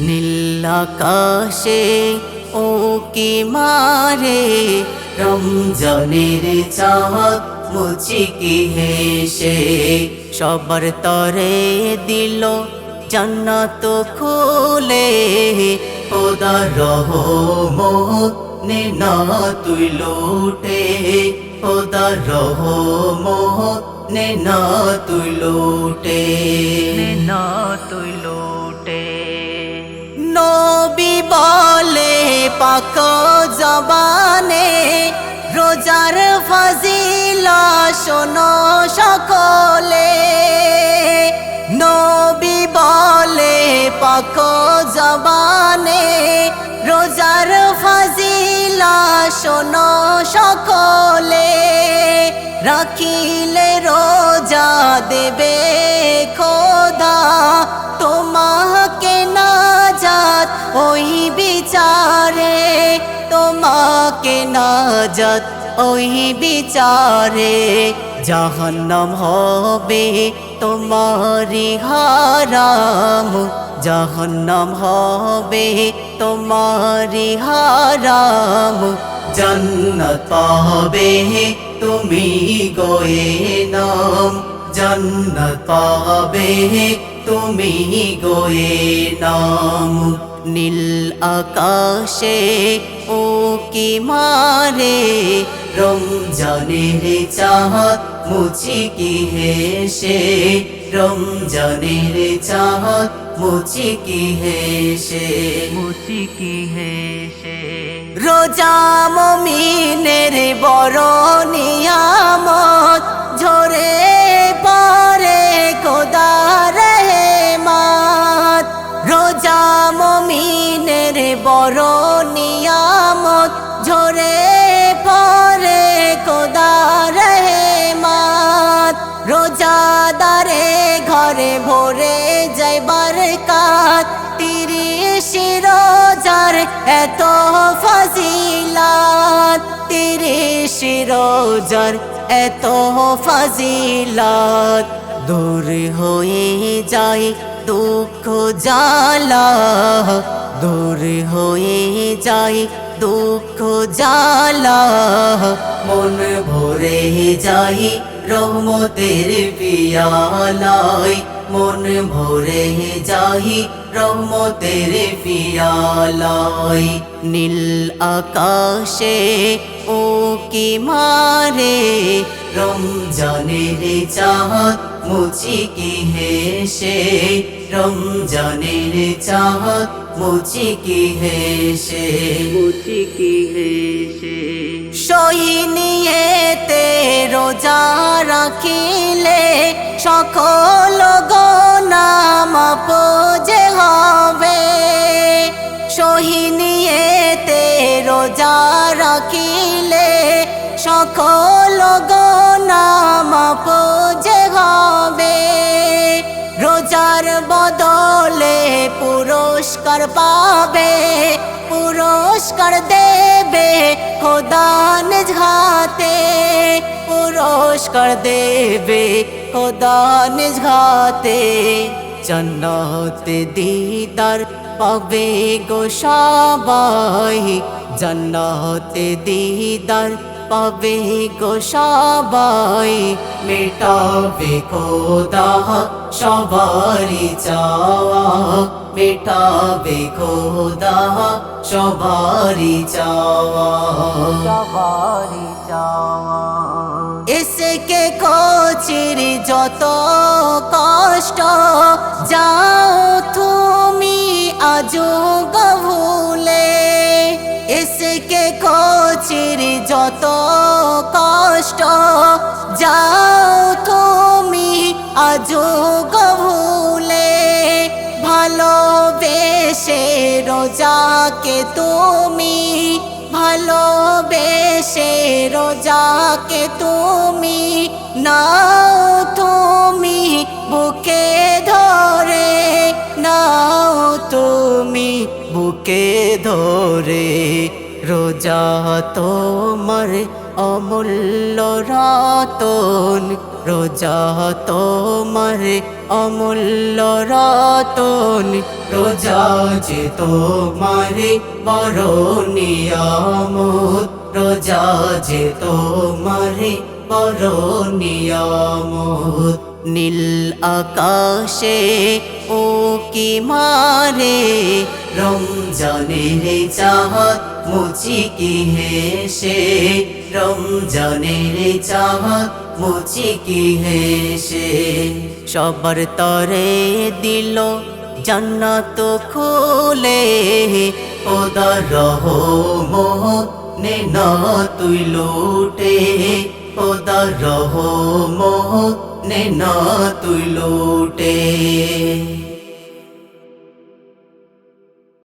নীল আকাশে ও কি মারে, রমজানের চাঁদ মুচিকি হেসে। সবার তরে দিল জান্নাত খুলে, খোদা রহমত নে তুই লুটে। খোদা নে না তুই লুটে। না তুই লুটে। নবী বলে পাক জবানে, রোজার ফাজিলা শোনো সকলে। নবী বলে পাক জবানে, রোজার ফাজিলা শোনো সকলে। রাখিলে রোজা দেবে খোদা, তোমাকে না যাত ওই বিচারে তোমাকে না যাত ওই বিচারে জাহান্নাম হবে তোমারি হারাম, জাহান্নাম হবে তোমারি হারাম, জন্নত পাবে তুমি গোয়ে নাম, জন্নত পাবে তুমি গোয়ে নাম নীল আকাশে ও কি মারে? রমজানের চাঁদ মুচি কি হেসে রমজানের চাঁদ মুচি কি হেসে মুচি কি হেসে রোজা মমিনের বড় নিয়ামত বড় নিয়ামত ঝরে পরে কোদার মাত রোজাদারে ঘরে ভরে যাইবার কাত তিরিশ রোজার এত ফাজিলাত। তিরিশ রোজার এত ফাজিলাত। দূর হয়ে যায় দুঃখ জ্বালা দূর হয়ে যায়, দুঃখ জ্বালা মন ভরে যাই রহমতের পিয়ালাই মন ভরে যাই রহমতের পিয়ালাই নীল আকাশে ও কি মারে? রমজানের চাঁদ মুচি কি হেসে? রমজানের চাঁদ মুচি কি হেসে? মুচি কি হেসে? সহিনিয়েতে রোজা রাখিলে সকল গনাম পোজে হবে। সহিনিয়েতে রোজা রাখিলে সকল গনাম পোজে হবে। রোজার বদলে পুরস্কার পাবে, পুরস্কার দেবে খোদা নিজ পুরস্কার দেবে খোদা নিজ হাতে। জন্নত দিদার পাবে গো সবাই। জন্নত দিদার পাবে গো সবাই। মেটাবে খোদা সবারই চাওয়া। মেটাবে খোদা সবারই চাওয়া। সবারই চাওয়া। এসকে কোচির যত কষ্ট, যাও তুমি আজো গভুলে। এসকে কোচির যত কষ্ট, যাও তুমি আজো গভুলে। ভালোবেসে রোজাকে তুমি ভালোবেসে রোজাকে তুমি নাও তুমি বুকে ধরে নাও তুমি বুকে ধরে রোজা তোমার অমূল্য রতন, রোজা তোমার অমূল্য রতন, রোজা যে তোমার বড় নিয়ামত রোজা যে তোমার বড় নিয়ামত নীল আকাশে ও কি মারে রমজানের চাহত মুচি কি হেসে? রমজানের চাহত মুচি কি হেসে? সবার তরে দিল জান্নাত খুলে। ওদার রহমত নে না তুই লুটে। ওদার নে না তুই লুটে।